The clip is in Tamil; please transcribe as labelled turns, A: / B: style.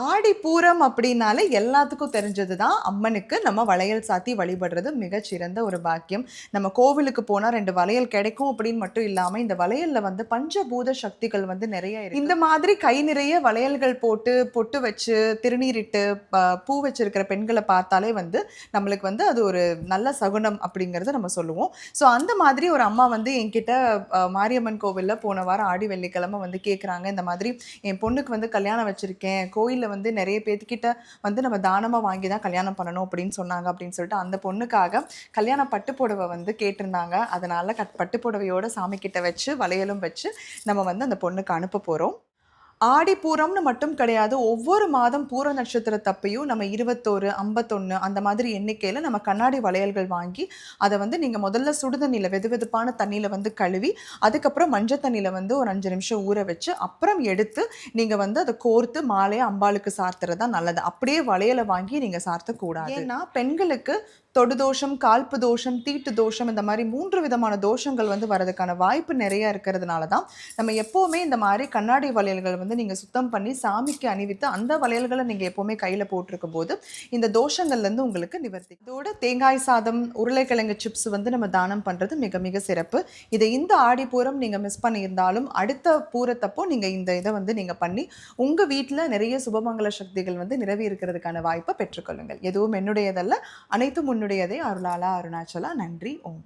A: ஆடி பூரம் அப்படின்னாலே எல்லாத்துக்கும் தெரிஞ்சது தான் அம்மனுக்கு நம்ம வளையல் சாத்தி வழிபடுறது மிகச்சிறந்த ஒரு பாக்கியம். நம்ம கோவிலுக்கு போனால் ரெண்டு வளையல் கிடைக்கும் அப்படின்னு மட்டும் இல்லாமல் இந்த வளையலில் வந்து பஞ்சபூத சக்திகள் வந்து நிறைய இருக்கு. இந்த மாதிரி கை நிறைய வளையல்கள் போட்டு பொட்டு வச்சு திருநீரிட்டு ப- பூ வச்சிருக்கிற பெண்களை பார்த்தாலே வந்து நம்மளுக்கு வந்து அது ஒரு நல்ல சகுனம் அப்படிங்கிறத நம்ம சொல்லுவோம். ஸோ அந்த மாதிரி ஒரு அம்மா வந்து என்கிட்ட மாரியம்மன் கோவிலில் போன வாரம் ஆடி வெள்ளிக்கிழமை வந்து கேட்குறாங்க இந்த மாதிரி என் பொண்ணுக்கு வந்து கல்யாணம் வச்சுருக்கேன் கோயிலில் வந்து நிறைய பேர்த்துக்கிட்ட வந்து நம்ம தானமாக வாங்கி தான் கல்யாணம் பண்ணணும் அப்படின்னு சொன்னாங்க அப்படின்னு சொல்லிட்டு அந்த பொண்ணுக்காக கல்யாண பட்டு புடவை வந்து கேட்டிருந்தாங்க. அதனால கட் பட்டு புடவையோட சாமி கிட்ட வச்சு வளையலும் வச்சு நம்ம வந்து அந்த பொண்ணுக்கு அனுப்ப போகிறோம் ஆடி பூரம்னு மட்டும் கிடையாது ஒவ்வொரு மாதம் பூர நட்சத்திர தப்பையும் நம்ம இருபத்தோரு ஐம்பத்தொன்று அந்த மாதிரி எண்ணிக்கையில் நம்ம கண்ணாடி வளையல்கள் வாங்கி அதை வந்து நீங்கள் முதல்ல சுடுதண்ணியில் வெது வெதுப்பான தண்ணியில் வந்து கழுவி அதுக்கப்புறம் மஞ்சள் தண்ணியில் வந்து ஒரு அஞ்சு நிமிஷம் ஊற வச்சு அப்புறம் எடுத்து நீங்கள் வந்து அதை கோர்த்து மாலையை அம்பாளுக்கு சார்த்துறது தான் நல்லது. அப்படியே வளையலை வாங்கி நீங்கள் சார்த்தக்கூடாது. ஏன்னா பெண்களுக்கு தொடு தோஷம் கால்ப்பு தோஷம் தீட்டு தோஷம் இந்த மாதிரி மூன்று விதமான தோஷங்கள் வந்து வரதுக்கான வாய்ப்பு நிறைய இருக்கிறதுனால தான் நம்ம எப்போவுமே இந்த மாதிரி கண்ணாடி வளையல்கள் வந்து நீங்கள் சுத்தம் பண்ணி சாமிக்கு அணிவித்து அந்த வளையல்களை நீங்கள் எப்போவுமே கையில் போட்டிருக்கும் போது இந்த தோஷங்கள்லேருந்து உங்களுக்கு நிவர்த்தி. இதோட தேங்காய் சாதம் உருளைக்கிழங்கு சிப்ஸ் வந்து நம்ம தானம் பண்ணுறது மிக மிக சிறப்பு. இதை இந்த ஆடி பூரம் நீங்கள் மிஸ் பண்ணியிருந்தாலும் அடுத்த பூரத்தப்போ நீங்கள் இந்த இதை வந்து நீங்கள் பண்ணி உங்கள் வீட்டில் நிறைய சுபமங்கல சக்திகள் வந்து நிறவி இருக்கிறதுக்கான வாய்ப்பை பெற்றுக்கொள்ளுங்கள். எதுவும் என்னுடையதல்ல அனைத்தும் உன்னுடையதே அருளாலா அருணாச்சலா. நன்றி ஓம்.